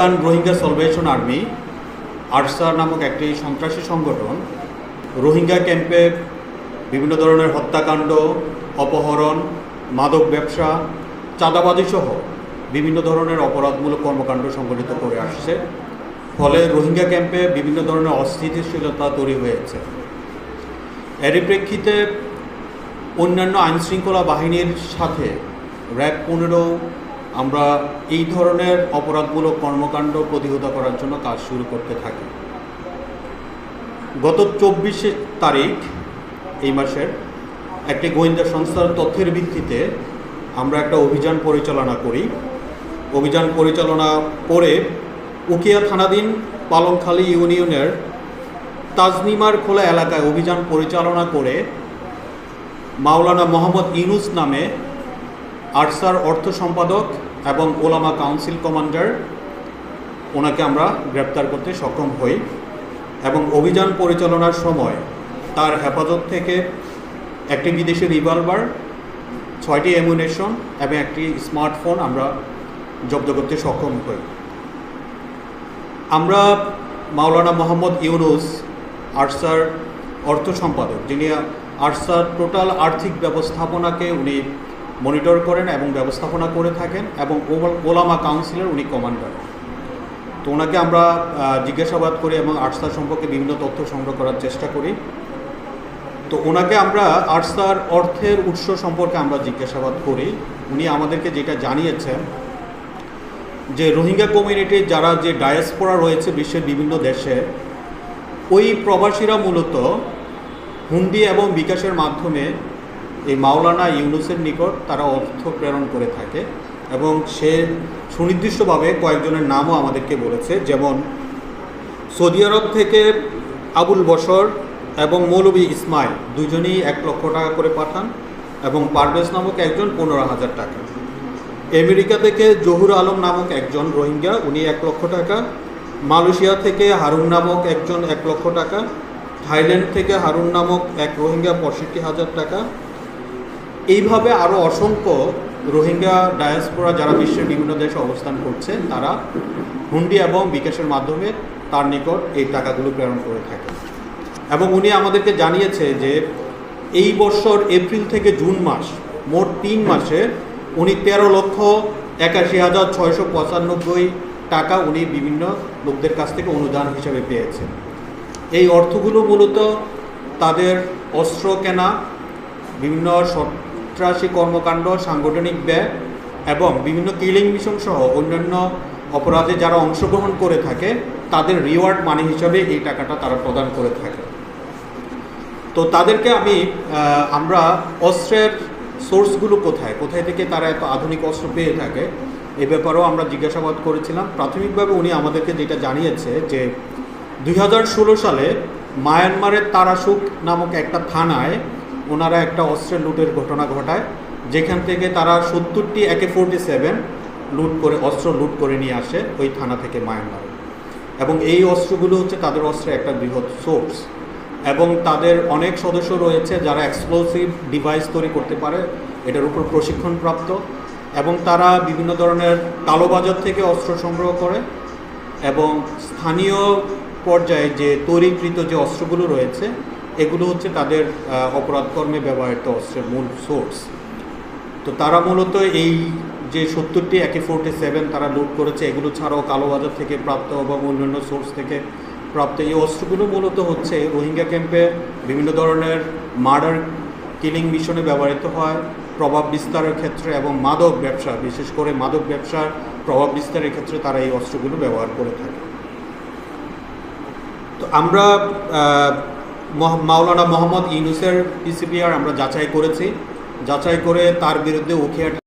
Arakan Rohingya salvation army ARSA নামক একটি সন্ত্রাসী সংগঠন, রোহিঙ্গা ক্যাম্পে বিভিন্ন ধরনের হত্যাকাণ্ড, অপহরণ, মাদক ব্যবসা, চাঁদাবাজি সহ বিভিন্ন ধরনের অপরাধমূলক কর্মকাণ্ড সংগঠিত করে আসছে। ফলে রোহিঙ্গা ক্যাম্পে বিভিন্ন ধরনের অস্থিতিশীলতা তৈরি হয়েছে। এরই প্রেক্ষিতে অন্যান্য আইনশৃঙ্খলা বাহিনীর সাথে র্যাব পনেরো আমরা এই ধরনের অপরাধমূলক কর্মকাণ্ড প্রতিহত করার জন্য কাজ শুরু করতে থাকি। গত চব্বিশে তারিখ এই মাসের একটি গোয়েন্দা সংস্থার তথ্যের ভিত্তিতে আমরা একটা অভিযান পরিচালনা করি। অভিযান পরিচালনা করে উকিয়া থানাধীন পালংখালী ইউনিয়নের তাজনিমার খোলা এলাকায় অভিযান পরিচালনা করে মাওলানা মোহাম্মদ ইউনুস নামে আরসার অর্থ সম্পাদক এবং ওলামা কাউন্সিল কমান্ডার, ওনাকে আমরা গ্রেপ্তার করতে সক্ষম হই এবং অভিযান পরিচালনার সময় তার হেফাজত থেকে একটি বিদেশি রিভলভার, ছয়টি অ্যামুনেশন এবং একটি স্মার্টফোন আমরা জব্দ করতে সক্ষম হই। আমরা মাওলানা মোহাম্মদ ইউনুস আরসার অর্থ সম্পাদক, যিনি আরসার টোটাল আর্থিক ব্যবস্থাপনাকে উনি মনিটর করেন এবং ব্যবস্থাপনা করে থাকেন এবং ওলামা কাউন্সিলের উনি কমান্ডার। তো ওনাকে আমরা জিজ্ঞাসাবাদ করি এবং আর্টসার সম্পর্কে বিভিন্ন তথ্য সংগ্রহ করার চেষ্টা করি। তো ওনাকে আমরা আর্টসার অর্থের উৎস সম্পর্কে আমরা জিজ্ঞাসাবাদ করি। উনি আমাদেরকে যেটা জানিয়েছেন যে রোহিঙ্গা কমিউনিটির যারা যে ডায়াসপোরা রয়েছে বিশ্বের বিভিন্ন দেশে, ওই প্রবাসীরা মূলত হুন্ডি এবং বিকাশের মাধ্যমে এই মাওলানা ইউনুসের নিকট তারা অর্থ প্রেরণ করে থাকে এবং সে সুনির্দিষ্টভাবে কয়েকজনের নামও আমাদেরকে বলেছে, যেমন সৌদি আরব থেকে আবুল বসর এবং মৌলভী ইসমাইল, দুজনেই এক লক্ষ টাকা করে পাঠান এবং পারভেজ নামক একজন পনেরো হাজার টাকা। আমেরিকা থেকে জহুর আলম নামক একজন রোহিঙ্গা, উনি এক লক্ষ টাকা। মালয়েশিয়া থেকে হারুন নামক একজন এক লক্ষ টাকা। থাইল্যান্ড থেকে হারুন নামক এক রোহিঙ্গা, পঁয়ষট্টি হাজার টাকা। এইভাবে আরও অসংখ্য রোহিঙ্গা ডায়াসপোরা যারা বিশ্বের বিভিন্ন দেশে অবস্থান করছে, তারা হুন্ডি এবং বিকাশের মাধ্যমে তার নিকট এই টাকাগুলো প্রেরণ করে থাকে এবং উনি আমাদেরকে জানিয়েছে যে এই বছর এপ্রিল থেকে জুন মাস, মোট তিন মাসে উনি তেরো লক্ষ একাশি হাজার ছয়শো পঁচানব্বই টাকা উনি বিভিন্ন লোকদের কাছ থেকে অনুদান হিসেবে পেয়েছেন। এই অর্থগুলো মূলত তাদের অস্ত্র কেনা, বিভিন্ন সন্ত্রাসী কর্মকাণ্ড, সাংগঠনিক ব্যয় এবং বিভিন্ন কিলিং মিশন সহ অন্যান্য অপরাধে যারা অংশগ্রহণ করে থাকে, তাদের রিওয়ার্ড মানি হিসাবে এই টাকাটা তারা প্রদান করে থাকে। তো তাদেরকে আমি আমরা অস্ত্রের সোর্সগুলো কোথায়? কোথায় থেকে তারা এত আধুনিক অস্ত্র পেয়ে থাকে? এ ব্যাপারেও আমরা জিজ্ঞাসাবাদ করেছিলাম। প্রাথমিকভাবে উনি আমাদেরকে যেটা জানিয়েছে যে, দুই হাজার ষোলো সালে মায়ানমারের তারাসুক নামক একটা থানায় ওনারা একটা অস্ত্রের লুটের ঘটনা ঘটায়, যেখান থেকে তারা সত্তরটি একে ফোরটি সেভেন লুট করে, অস্ত্র লুট করে নিয়ে আসে ওই থানা থেকে মায়ানমারে। এবং এই অস্ত্রগুলো হচ্ছে তাদের অস্ত্রের একটা বৃহৎ সোর্স। এবং তাদের অনেক সদস্য রয়েছে যারা এক্সপ্লোসিভ ডিভাইস তৈরি করতে পারে, এটার উপর প্রশিক্ষণপ্রাপ্ত। এবং তারা বিভিন্ন ধরনের কালোবাজার থেকে অস্ত্র সংগ্রহ করে এবং স্থানীয় পর্যায়ে যে তৈরিকৃত যে অস্ত্রগুলো রয়েছে এগুলো হচ্ছে তাদের অপরাধকর্মে ব্যবহৃত অস্ত্রের মূল সোর্স। তো তারা মূলত এই যে সত্তরটি একে ফোরটি সেভেন তারা লুট করেছে, এগুলো ছাড়াও কালোবাজার থেকে প্রাপ্ত এবং অন্যান্য সোর্স থেকে প্রাপ্ত। এই অস্ত্রগুলো মূলত হচ্ছে রোহিঙ্গা ক্যাম্পে বিভিন্ন ধরনের মার্ডার, কিলিং মিশনে ব্যবহৃত হয়, প্রভাব বিস্তারের ক্ষেত্রে এবং মাদক ব্যবসা, বিশেষ করে মাদক ব্যবসার প্রভাব বিস্তারের ক্ষেত্রে তারা এই অস্ত্রগুলো ব্যবহার করে থাকে। তো আমরা মাওলানা মোহাম্মদ ইউনুসের পিসিপিআর আমরা যাচাই করেছি। যাচাই করে তার বিরুদ্ধে উখিয়া